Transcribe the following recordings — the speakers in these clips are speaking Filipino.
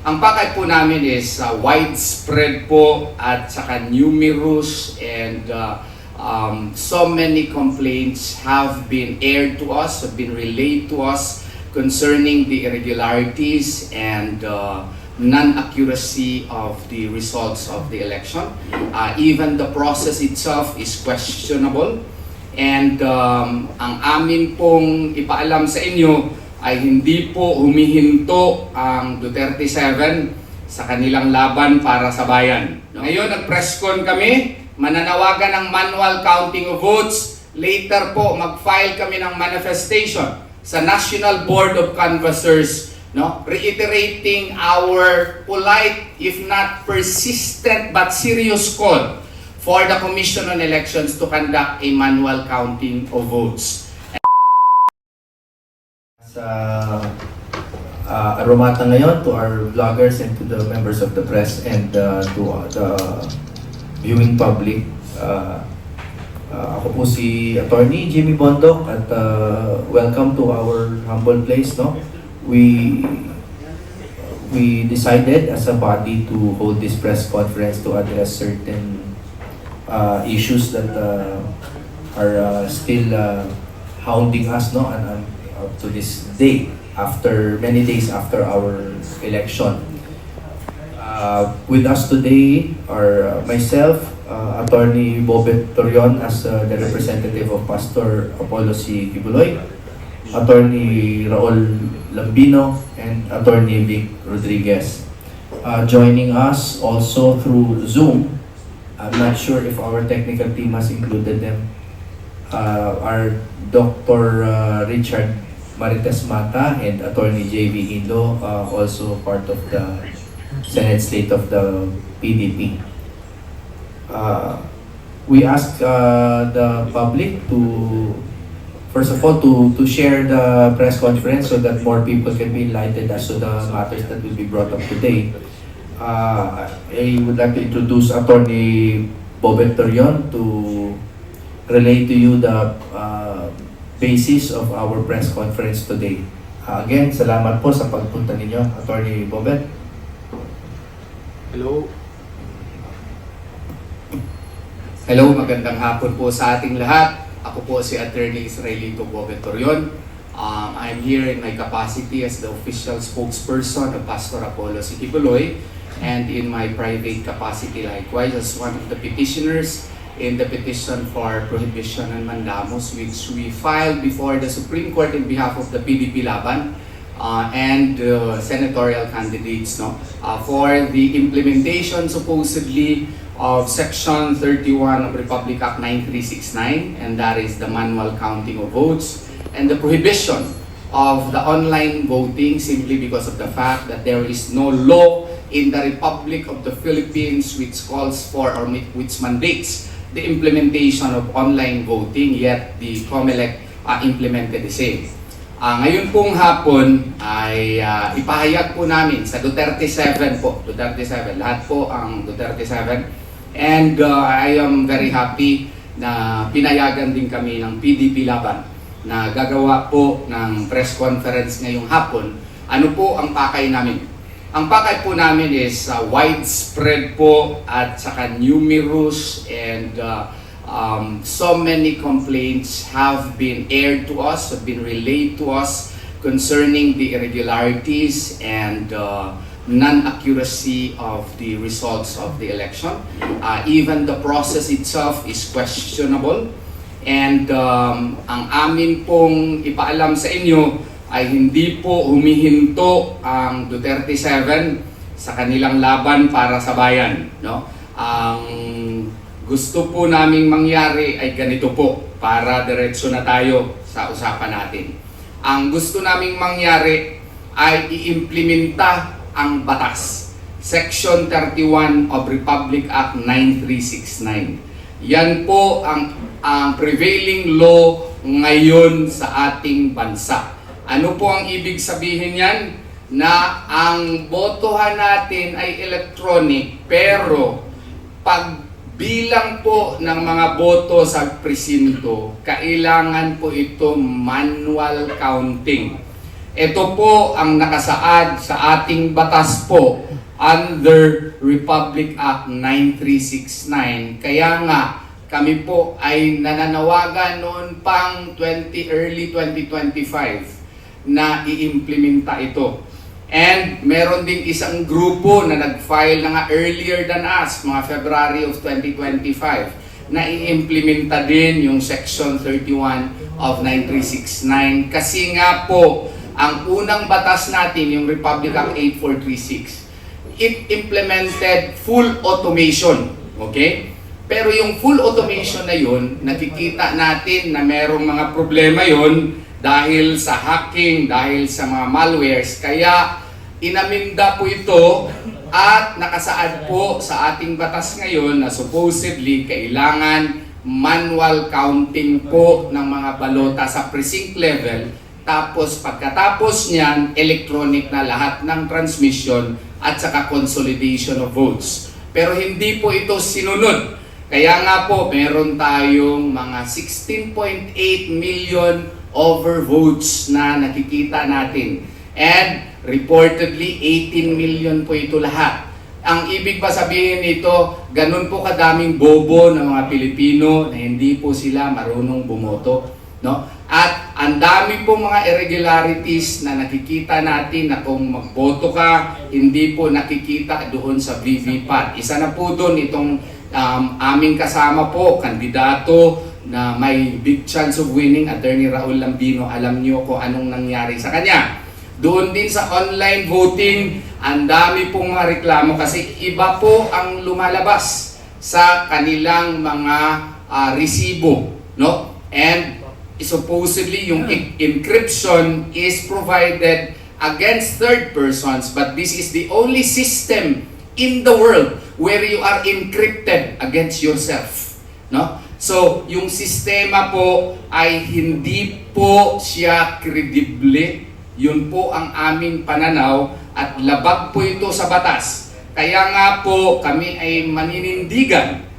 Ang pakay po namin is uh, widespread po at saka numerous and uh, um, so many complaints have been aired to us, have been relayed to us concerning the irregularities and uh, non-accuracy of the results of the election. Uh, even the process itself is questionable. And um, ang amin pong ipaalam sa inyo ay hindi po humihinto ang Duterte 7 sa kanilang laban para sa bayan. Ngayon, nag-press con kami, mananawagan ng manual counting of votes. Later po, mag-file kami ng manifestation sa National Board of Canvassers no reiterating our polite if not persistent but serious call for the Commission on Elections to conduct a manual counting of votes. sa uh, Aromata ngayon to our vloggers and to the members of the press and uh, to uh, the viewing public. Uh, uh, ako po si Attorney Jimmy Bondok at uh, welcome to our humble place. No? We we decided as a body to hold this press conference to address certain uh, issues that uh, are uh, still uh, hounding us no and up to this day after many days after our election uh, with us today are uh, myself uh, attorney Bobet Torion as uh, the representative of Pastor Apollo C. Kibuloy attorney Raul Lambino and attorney Vic Rodriguez uh, joining us also through Zoom I'm not sure if our technical team has included them uh, are Dr. Uh, Richard Marites Mata and Attorney J.V. Indo, uh, also part of the Senate slate of the PDP. Uh, we ask uh, the public to, first of all, to, to share the press conference so that more people can be enlightened as to the matters that will be brought up today. Uh, I would like to introduce Attorney Bobet Torion to relate to you the basis of our press conference today. Uh, again, salamat po sa pagpunta ninyo, Attorney Bobet. Hello. Hello, magandang hapon po sa ating lahat. Ako po si Attorney Israelito Boventorion. Um, I'm here in my capacity as the official spokesperson of Pastor Apollo Sikibuloy and in my private capacity likewise as one of the petitioners in the petition for prohibition and mandamus which we filed before the Supreme Court in behalf of the PDP Laban uh, and uh, senatorial candidates no? Uh, for the implementation supposedly of section 31 of Republic Act 9369 and that is the manual counting of votes and the prohibition of the online voting simply because of the fact that there is no law in the Republic of the Philippines which calls for or which mandates the implementation of online voting yet the COMELEC uh, implemented the same. Ah, ngayon pong hapon ay ah, ipahayag po namin sa Duterte 7 po, Duterte 7, lahat po ang Duterte 7. And ah, I am very happy na pinayagan din kami ng PDP Laban na gagawa po ng press conference ngayong hapon. Ano po ang pakay namin? Ang pakay po namin is uh, widespread po at saka numerous and uh, um, so many complaints have been aired to us, have been relayed to us concerning the irregularities and uh, non-accuracy of the results of the election. Uh, even the process itself is questionable. And um, ang amin pong ipaalam sa inyo ay hindi po humihinto ang Duterte 7 sa kanilang laban para sa bayan. No? Ang gusto po naming mangyari ay ganito po para diretso na tayo sa usapan natin. Ang gusto naming mangyari ay iimplementa ang batas. Section 31 of Republic Act 9369. Yan po ang, ang prevailing law ngayon sa ating bansa. Ano po ang ibig sabihin yan? Na ang botohan natin ay electronic pero pag bilang po ng mga boto sa presinto, kailangan po ito manual counting. Ito po ang nakasaad sa ating batas po under Republic Act 9369. Kaya nga, kami po ay nananawagan noon pang 20 early 2025 na i-implementa ito. And meron ding isang grupo na nag-file na nga earlier than us, mga February of 2025, na i-implementa din yung Section 31 of 9369. Kasi nga po, ang unang batas natin, yung Republic Act 8436, it implemented full automation. Okay? Pero yung full automation na yun, nakikita natin na merong mga problema yon dahil sa hacking, dahil sa mga malwares. Kaya inaminda po ito at nakasaad po sa ating batas ngayon na supposedly kailangan manual counting po ng mga balota sa precinct level tapos pagkatapos niyan, electronic na lahat ng transmission at saka consolidation of votes. Pero hindi po ito sinunod. Kaya nga po, meron tayong mga 16.8 million overvotes na nakikita natin. And reportedly, 18 million po ito lahat. Ang ibig ba sabihin nito, ganun po kadaming bobo ng mga Pilipino na hindi po sila marunong bumoto. No? At ang dami po mga irregularities na nakikita natin na kung magboto ka, hindi po nakikita doon sa VVPAT. Isa na po doon itong um, aming kasama po, kandidato na may big chance of winning, Attorney Raul Lambino, alam niyo kung anong nangyari sa kanya. Doon din sa online voting, ang dami pong mga reklamo kasi iba po ang lumalabas sa kanilang mga ah, resibo, no? And supposedly yung en- encryption is provided against third persons, but this is the only system in the world where you are encrypted against yourself, no? So, yung sistema po ay hindi po siya credible. Yun po ang aming pananaw at labag po ito sa batas. Kaya nga po kami ay maninindigan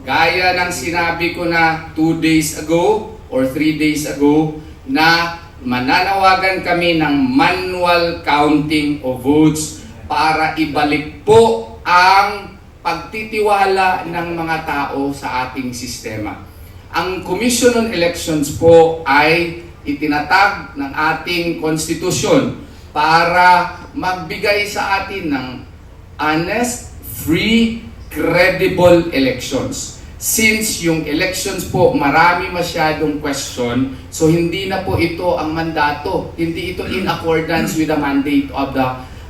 Gaya ng sinabi ko na 2 days ago or 3 days ago na mananawagan kami ng manual counting of votes para ibalik po ang pagtitiwala ng mga tao sa ating sistema. Ang Commission on Elections po ay itinatag ng ating konstitusyon para magbigay sa atin ng honest, free, credible elections. Since yung elections po, marami masyadong question, so hindi na po ito ang mandato. Hindi ito in accordance with the mandate of the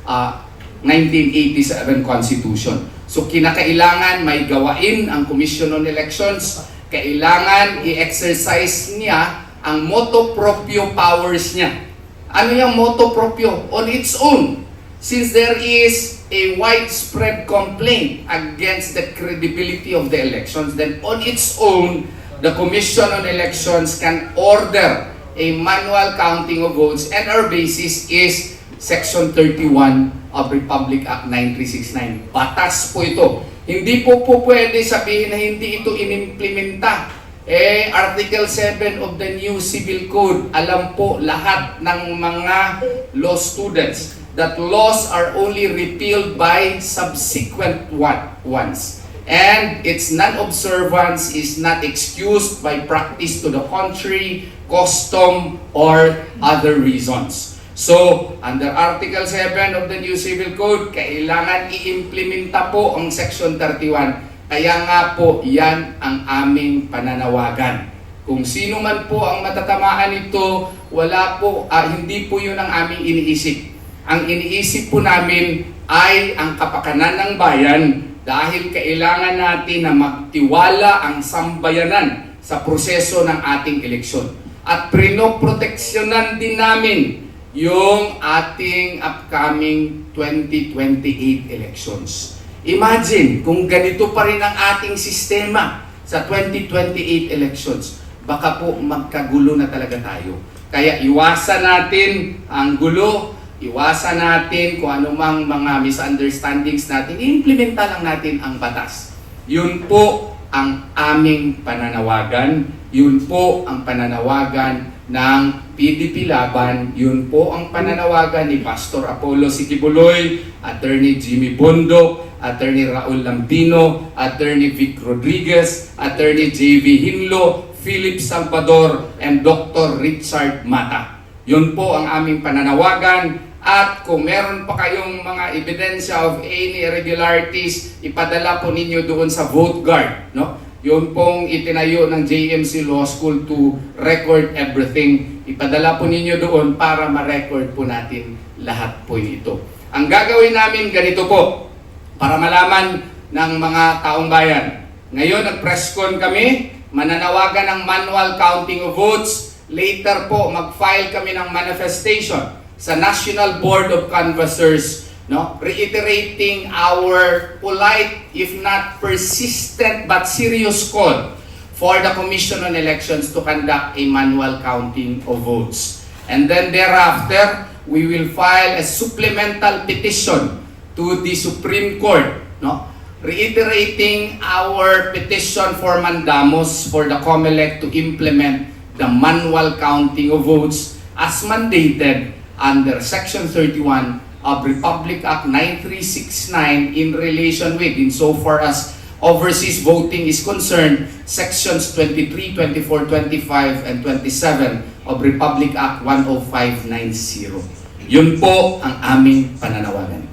uh, 1987 Constitution. So kinakailangan may gawain ang Commission on Elections, kailangan i-exercise niya ang moto proprio powers niya. Ano yung moto proprio? On its own. Since there is a widespread complaint against the credibility of the elections, then on its own, the Commission on Elections can order a manual counting of votes and our basis is Section 31 of Republic Act 9369. Batas po ito. Hindi po po pwede sabihin na hindi ito inimplementa. Eh, Article 7 of the new Civil Code, alam po lahat ng mga law students that laws are only repealed by subsequent one, ones. And its non-observance is not excused by practice to the contrary, custom, or other reasons. So, under Article 7 of the new Civil Code, kailangan i-implementa po ang Section 31. Kaya nga po, yan ang aming pananawagan. Kung sino man po ang matatamaan nito, wala po, ah, hindi po yun ang aming iniisip. Ang iniisip po namin ay ang kapakanan ng bayan dahil kailangan natin na magtiwala ang sambayanan sa proseso ng ating eleksyon. At prinoproteksyonan din namin yung ating upcoming 2028 elections. Imagine kung ganito pa rin ang ating sistema sa 2028 elections, baka po magkagulo na talaga tayo. Kaya iwasan natin ang gulo, iwasan natin kung anumang mga misunderstandings natin, i-implementa lang natin ang batas. Yun po ang aming pananawagan, yun po ang pananawagan ng PDP Laban, yun po ang pananawagan ni Pastor Apollo Sikibuloy, Attorney Jimmy Bondo, Attorney Raul Lampino, Attorney Vic Rodriguez, Attorney JV Hinlo, Philip Salvador, and Dr. Richard Mata. Yun po ang aming pananawagan at kung meron pa kayong mga ebidensya of any irregularities, ipadala po ninyo doon sa vote guard. No? Yun pong itinayo ng JMC Law School to record everything. Ipadala po ninyo doon para ma-record po natin lahat po ito. Ang gagawin namin ganito po, para malaman ng mga taong bayan. Ngayon, nag-press con kami, mananawagan ng manual counting of votes. Later po, mag-file kami ng manifestation sa National Board of Canvassers, no? reiterating our polite, if not persistent, but serious call for the Commission on Elections to conduct a manual counting of votes. And then thereafter, we will file a supplemental petition to the Supreme Court, no? reiterating our petition for mandamus for the COMELEC to implement the manual counting of votes as mandated under Section 31 of Republic Act 9369 in relation with, insofar as overseas voting is concerned, Sections 23, 24, 25, and 27 of Republic Act 10590. Yun po ang aming pananawagan.